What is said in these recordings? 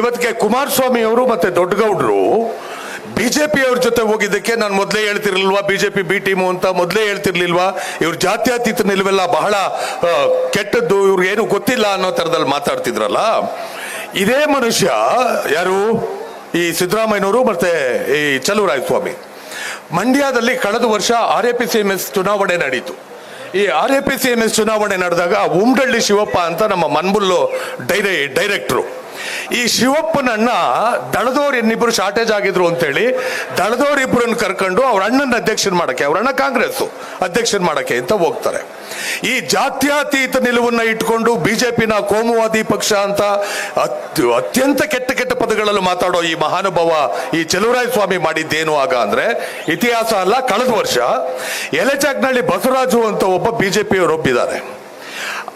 ಇವತ್ತಿಗೆ ಕುಮಾರಸ್ವಾಮಿ ಅವರು ಮತ್ತೆ ದೊಡ್ಡಗೌಡರು ಬಿಜೆಪಿ ಅವ್ರ ಜೊತೆ ಹೋಗಿದ್ದಕ್ಕೆ ನಾನು ಮೊದಲೇ ಹೇಳ್ತಿರ್ಲಿಲ್ವಾ? ಬಿಜೆಪಿ ಬಿ ಟೀಮು ಅಂತ ಮೊದಲೇ ಹೇಳ್ತಿರ್ಲಿಲ್ವಾ? ಇವ್ರ ಜಾತ್ಯತೀತ ನಿಲುವೆಲ್ಲ ಬಹಳ ಕೆಟ್ಟದ್ದು ಇವ್ರಿಗೆ ಏನು ಗೊತ್ತಿಲ್ಲ ಅನ್ನೋ ಥರದಲ್ಲಿ ಮಾತಾಡ್ತಿದ್ರಲ್ಲ? ಇದೇ ಮನುಷ್ಯ, ಯಾರು? ಈ ಸಿದ್ದರಾಮಯ್ಯನವರು ಮತ್ತೆ ಈ ಚಲುವರಾಯಸ್ವಾಮಿ ಮಂಡ್ಯದಲ್ಲಿ ಕಳೆದ ವರ್ಷ R A P C M S ಚುನಾವಣೆ ನಡೀತು. ಈ R A P C M S ಚುನಾವಣೆ ನಡೆದಾಗ ಉಮ್ಡಳ್ಳಿ ಶಿವಪ್ಪ ಅಂತ ನಮ್ಮ ಮನ್ಬುಲ್ಲು ಡೈರೆ, ಡೈರೆಕ್ಟ್ರು. ಈ ಶಿವಪ್ಪನಣ್ಣ ದಳದವ್ರು ಇನ್ನಿಬ್ರು ಶಾರ್ಟೇಜ್ ಆಗಿದ್ರು ಅಂತೇಳಿ ದಳದವ್ರು ಇಬ್ಬರನ್ನ ಕರ್ಕೊಂಡು ಅವ್ರ ಅಣ್ಣನ ಅಧ್ಯಕ್ಷನ್ ಮಾಡಕ್ಕೆ, ಅವ್ರ ಅಣ್ಣ ಕಾಂಗ್ರೆಸ್ ಅಧ್ಯಕ್ಷನ್ ಮಾಡಕ್ಕೆ ಅಂತ ಹೋಗ್ತಾರೆ. ಈ ಜಾತ್ಯಾತೀತ ನಿಲುವನ್ನ ಇಟ್ಕೊಂಡು ಬಿಜೆಪಿನ ಕೋಮುವಾದಿ ಪಕ್ಷ ಅಂತ ಅತ್ಯ- ಅತ್ಯಂತ ಕೆಟ್ಟ ಕೆಟ್ಟ ಪದಗಳಲ್ಲಿ ಮಾತಾಡೋ ಈ ಮಹಾನುಭಾವ ಈ ಚಲುವರಾಯ ಸ್ವಾಮಿ ಮಾಡಿದ್ದೇನು ಆಗ ಅಂದ್ರೆ, ಇತಿಹಾಸ ಅಲ್ಲ, ಕಳೆದ ವರ್ಷ ಎಲೆಚಾಕ್ನಳ್ಳಿ ಬಸವರಾಜು ಅಂತ ಒಬ್ಬ ಬಿಜೆಪಿಯವರು ಒಪ್ಪಿದ್ದಾರೆ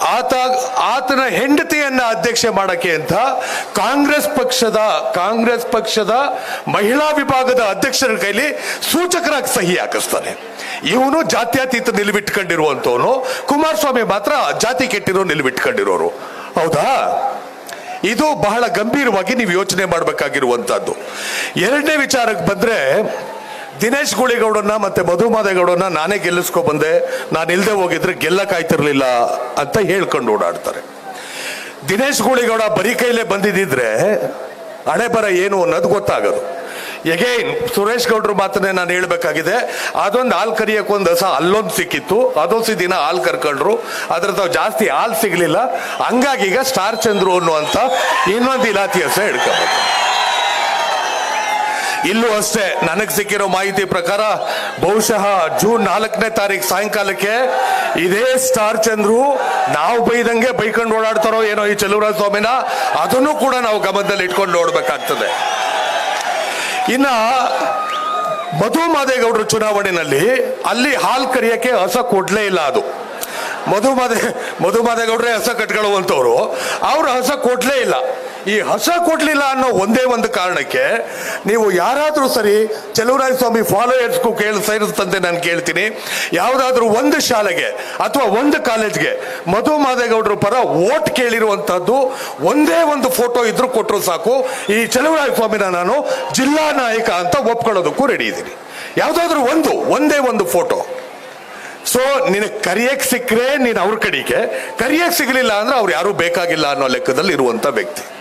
ಆತ, ಆತನ ಹೆಂಡತಿಯನ್ನ ಅಧ್ಯಕ್ಷೆ ಮಾಡಕ್ಕೆ ಅಂತ ಕಾಂಗ್ರೆಸ್ ಪಕ್ಷದ ಕಾಂಗ್ರೆಸ್ ಪಕ್ಷದ ಮಹಿಳಾ ವಿಭಾಗದ ಅಧ್ಯಕ್ಷರ ಕೈಲಿ ಸೂಚಕರಾಗಿ ಸಹಿ ಹಾಕಿಸ್ತಾನೆ. ಇವನು ಜಾತ್ಯತೀತ ನಿಲುವಿಟ್ಕೊಂಡಿರುವಂತವನು. ಕುಮಾರಸ್ವಾಮಿ ಮಾತ್ರ ಜಾತಿ ಕೆಟ್ಟಿರೋ ನಿಲುವಿಟ್ಕೊಂಡಿರೋರು. ಹೌದಾ? ಇದು ಬಹಳ ಗಂಭೀರವಾಗಿ ನೀವು ಯೋಚನೆ ಮಾಡಬೇಕಾಗಿರುವಂತಹದ್ದು. ಎರಡನೇ ವಿಚಾರಕ್ಕೆ ಬಂದ್ರೆ ದಿನೇಶ್ ಗುಳಿಗೌಡನ್ನ ಮತ್ತೆ ಮಧು ಮಾದೇಗೌಡನ್ನ ನಾನೇ ಗೆಲ್ಲಿಸ್ಕೊ ಬಂದೆ. ನಾನು ಇಲ್ಲದೆ ಹೋಗಿದ್ರೆ ಗೆಲ್ಲಕ್ಕಾಯ್ತಿರ್ಲಿಲ್ಲ ಅಂತ ಹೇಳ್ಕೊಂಡು ಓಡಾಡ್ತಾರೆ. ದಿನೇಶ್ ಗುಳಿಗೌಡ ಬರೀ ಕೈಲೇ ಬಂದಿದ್ದಿದ್ರೆ ಹಣೆ ಬರ ಏನು ಅನ್ನೋದು ಗೊತ್ತಾಗೋದು. ಎಗೈನ್ ಸುರೇಶ್ ಗೌಡ್ರ ಮಾತನ್ನೇ ನಾನು ಹೇಳ್ಬೇಕಾಗಿದೆ. ಅದೊಂದು ಹಾಲು ಕರಿಯಕ್ಕೆ ಒಂದು ಅಲ್ಲೊಂದು ಸಿಕ್ಕಿತ್ತು. ಅದೊಂದು ದಿನ ಹಾಲು ಕರ್ಕೊಂಡ್ರು. ಅದ್ರ ತಾವು ಜಾಸ್ತಿ ಹಾಲು ಸಿಗ್ಲಿಲ್ಲ. ಹಂಗಾಗಿ ಈಗ ಸ್ಟಾರ್ ಚಂದ್ರು ಅನ್ನುವಂತ ಇನ್ನೊಂದು ಇಲಾತಿ ಸಹ ಇಲ್ಲೂ ಅಷ್ಟೇ ನನಗೆ ಸಿಕ್ಕಿರೋ ಮಾಹಿತಿ ಪ್ರಕಾರ ಬಹುಶಃ ಜೂನ್ ನಾಲ್ಕನೇ ತಾರೀಕು ಸಾಯಂಕಾಲಕ್ಕೆ ಇದೇ ಸ್ಟಾರ್ ಚಂದ್ರು ನಾವು ಬೈದಂಗೆ ಬೈಕೊಂಡು ಓಡಾಡ್ತಾರೋ ಏನೋ ಈ ಚಲುವರಾಜ ಸ್ವಾಮಿನ, ಅದನ್ನು ಕೂಡ ನಾವು ಗಮನದಲ್ಲಿ ಇಟ್ಕೊಂಡು ನೋಡ್ಬೇಕಾಗ್ತದೆ. ಇನ್ನ ಮಧು ಮಾದೇಗೌಡರ ಚುನಾವಣೆಯಲ್ಲಿ ಅಲ್ಲಿ ಹಾಲ್ ಕರಿಯಕ್ಕೆ ಹೊಸ ಕೊಡ್ಲೇ ಇಲ್ಲ ಅದು. ಮಧು ಮಾದೇ, ಮಧು ಮಾದೇಗೌಡ್ರೆ ಹೊಸ ಕಟ್ಕೊಳ್ಳುವಂಥವ್ರು ಅವ್ರ ಹೊಸ ಕೊಡ್ಲೇ ಇಲ್ಲ. ಈ ಹಸ ಕೊಡ್ಲಿಲ್ಲ ಅನ್ನೋ ಒಂದೇ ಒಂದು ಕಾರಣಕ್ಕೆ ನೀವು ಯಾರಾದರೂ ಸರಿ ಚೆಲುವರಾಯ ಸ್ವಾಮಿ ಫಾಲೋಯರ್ಸ್ಗೂ ಕೇಳಿ ಸೇರಿಸ್ತಂತೆ ನಾನು ಕೇಳ್ತೀನಿ. ಯಾವುದಾದ್ರೂ ಒಂದು ಶಾಲೆಗೆ ಅಥವಾ ಒಂದು ಕಾಲೇಜ್ಗೆ ಮಧು ಮಾದೇಗೌಡರ ಪರ ಓಟ್ ಕೇಳಿರುವಂತಹದ್ದು ಒಂದೇ ಒಂದು ಫೋಟೋ ಇದ್ರೂ ಕೊಟ್ಟರು ಸಾಕು. ಈ ಚೆಲುವರಾಯ ಸ್ವಾಮಿನ ನಾನು ಜಿಲ್ಲಾ ನಾಯಕ ಅಂತ ಒಪ್ಕೊಳ್ಳೋದಕ್ಕೂ ರೆಡಿ ಇದ್ದೀನಿ. ಯಾವುದಾದ್ರೂ ಒಂದು, ಒಂದೇ ಒಂದು ಫೋಟೋ. ಸೊ ನಿನಗೆ ಕರಿಯಕ್ಕೆ ಸಿಕ್ಕರೆ ನೀನು ಅವ್ರ ಕಡೆಗೆ. ಕರಿಯಕ್ಕೆ ಸಿಗಲಿಲ್ಲ ಅಂದ್ರೆ ಅವ್ರು ಯಾರೂ ಬೇಕಾಗಿಲ್ಲ ಅನ್ನೋ ಲೆಕ್ಕದಲ್ಲಿ ಇರುವಂಥ ವ್ಯಕ್ತಿ.